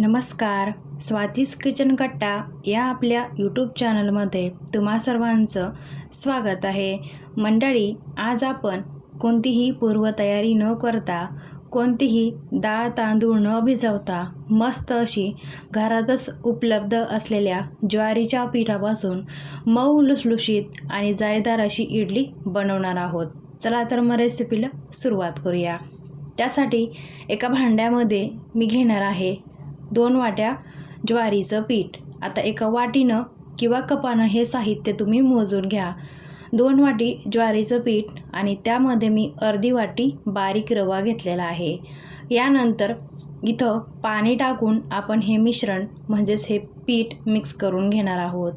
नमस्कार स्वातीस किचन कट्टा या आपल्या यूट्यूब चॅनलमध्ये तुम्हा सर्वांचं स्वागत आहे. मंडळी आज आपण कोणतीही पूर्वतयारी न करता कोणतीही डाळ तांदूळ न भिजवता मस्त अशी घरातच उपलब्ध असलेल्या ज्वारीच्या पिठापासून मऊ लुसलुशीत आणि जाळीदार अशी इडली बनवणार आहोत. चला तर मग रेसिपीला सुरुवात करूया. त्यासाठी एका भांड्यामध्ये मी घेणार आहे दोन वाट्या ज्वारीचं पीठ. आता एका वाटीनं किंवा कपानं हे साहित्य तुम्ही मोजून घ्या. दोन वाटी ज्वारीचं पीठ आणि त्यामध्ये मी अर्धी वाटी बारीक रवा घेतलेला आहे. यानंतर इथं पाणी टाकून आपण हे मिश्रण म्हणजेच हे पीठ मिक्स करून घेणार आहोत.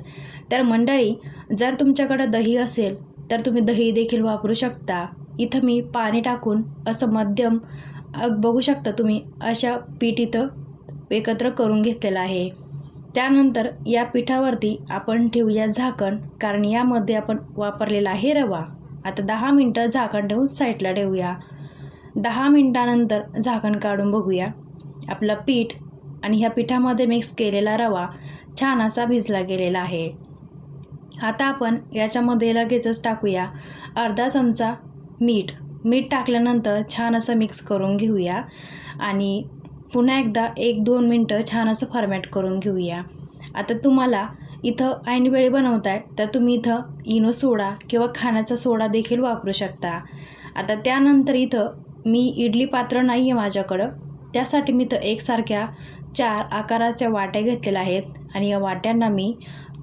तर मंडळी जर तुमच्याकडं दही असेल तर तुम्ही दही देखील वापरू शकता. इथं मी पाणी टाकून असं मध्यम बघू शकता तुम्ही अशा पीठ इथं एकत्र करून घेतलेलं आहे. त्यानंतर या पिठावरती आपण ठेवूया झाकण कारण यामध्ये आपण वापरलेला आहे रवा. आता दहा मिनटं झाकण ठेवून साईडला ठेवूया. दहा मिनटानंतर झाकण काढून बघूया. आपलं पीठ आणि ह्या पिठामध्ये मिक्स केलेला रवा छान असा भिजला गेलेला आहे. आता आपण याच्यामध्ये लगेचच टाकूया अर्धा चमचा मीठ. मीठ टाकल्यानंतर छान असं मिक्स करून घेऊया. आणि पुन्हा एकदा एक दोन मिनटं छान असं फॉर्मॅट करून घेऊया. आता तुम्हाला इथं ऐनवेळी बनवताय तर तुम्ही इथं इनो सोडा किंवा खाण्याचा सोडा देखील वापरू शकता. आता त्यानंतर इथं मी इडली पात्र नाही आहे माझ्याकडं. त्यासाठी मी इथं एकसारख्या चार आकाराच्या वाट्या घेतलेल्या आहेत आणि या वाट्यांना मी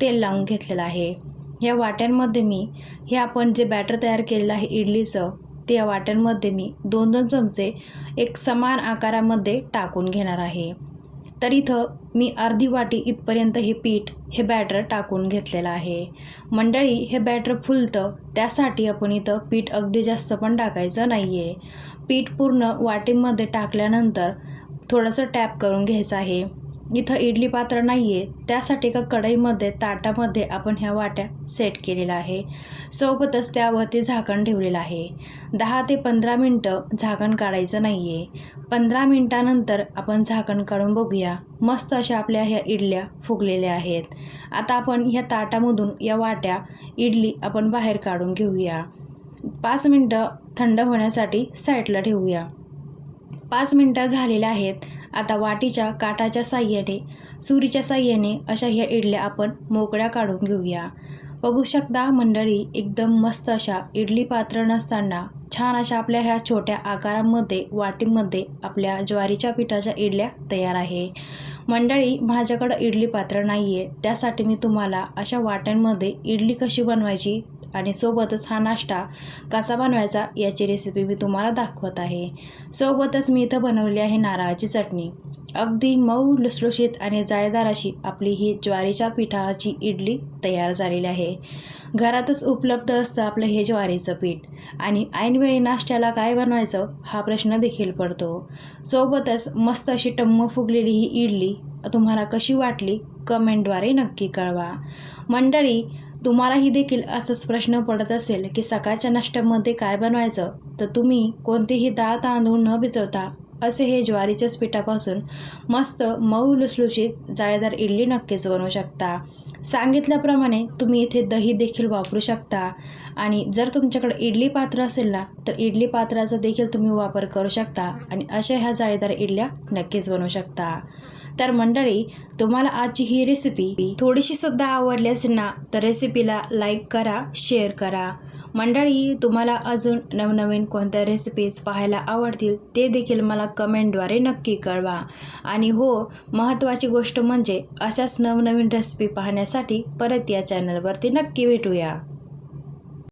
तेल लावून घेतलेलं आहे. या वाट्यांमध्ये मी हे आपण जे बॅटर तयार केलेलं आहे इडलीचं ते या वाट्यांमध्ये मी दोन दोन चमचे एक समान आकारामध्ये टाकून घेणार आहे. तर इथं मी अर्धी वाटी इथपर्यंत हे पीठ हे बॅटर टाकून घेतलेलं आहे. मंडळी हे बॅटर फुलतं त्यासाठी आपण इथं पीठ अगदी जास्त पण टाकायचं नाही आहे पीठ पूर्ण वाटीमध्ये टाकल्यानंतर थोडंसं टॅप करून घ्यायचं आहे. इथं इडली पात्र नाही आहे त्यासाठी एका कढईमध्ये ताटामध्ये आपण ह्या वाट्या सेट केलेल्या आहे. सोबतच त्यावरती झाकण ठेवलेलं आहे. दहा ते पंधरा मिनटं झाकण काढायचं नाही आहे पंधरा मिनटानंतर आपण झाकण काढून बघूया. मस्त अशा आपल्या ह्या इडल्या फुगलेल्या आहेत. आता आपण ह्या ताटामधून या वाट्या इडली आपण बाहेर काढून घेऊया. पाच मिनटं थंड होण्यासाठी साईडला ठेवूया. पाच मिनटं झालेल्या आहेत. आता वाटीच्या काठाच्या साह्याने सुरीच्या साह्याने अशा ह्या इडल्या आपण मोकळ्या काढून घेऊया. बघू शकता मंडळी एकदम मस्त अशा इडली पात्र नसताना छान अशा आपल्या ह्या छोट्या आकारामध्ये वाटीमध्ये आपल्या ज्वारीच्या पिठाच्या इडल्या तयार आहे. मंडळी माझ्याकडं इडली पात्र नाही आहे त्यासाठी मी तुम्हाला अशा वाट्यांमध्ये इडली कशी बनवायची आणि सोबतच हा नाश्ता कसा बनवायचा याची रेसिपी मी तुम्हाला दाखवत आहे. सोबतच मी इथं बनवली आहे नारळाची चटणी. अगदी मऊ लुसलुशीत आणि जाळीदार अशी आपली ही ज्वारीच्या पिठाची इडली तयार झालेली आहे. घरातच उपलब्ध असतं आपलं हे ज्वारीचं पीठ. आणि ऐनवेळी नाश्त्याला काय बनवायचं हा प्रश्न देखील पडतो. सोबतच मस्त अशी टम्म फुगलेली ही इडली तुम्हाला कशी वाटली कमेंटद्वारे नक्की कळवा. मंडळी तुम्हालाही देखील असंच प्रश्न पडत असेल की सकाळच्या नाश्त्यामध्ये काय बनवायचं? तर तुम्ही कोणतेही डाळ तांदूळ न भिजवता असे हे ज्वारीच्याच पिठापासून मस्त मऊ लुसलुशीत जाळीदार इडली नक्कीच बनवू शकता. सांगितल्याप्रमाणे तुम्ही इथे दही देखील वापरू शकता. आणि जर तुमच्याकडे इडली पात्र असेल ना तर इडली पात्राचा देखील तुम्ही वापर करू शकता आणि अशा ह्या जाळीदार इडल्या नक्कीच बनवू शकता. तर मंडळी तुम्हाला आजची ही रेसिपी थोडीशी सुद्धा आवडली ना तर रेसिपीला लाईक करा शेअर करा. मंडळी तुम्हाला अजून नवनवीन कोणत्या रेसिपीज पाहायला आवडतील ते देखील मला कमेंटद्वारे नक्की कळवा. आणि हो महत्त्वाची गोष्ट म्हणजे अशाच नवनवीन रेसिपी पाहण्यासाठी परत या चॅनलवरती नक्की भेटूया.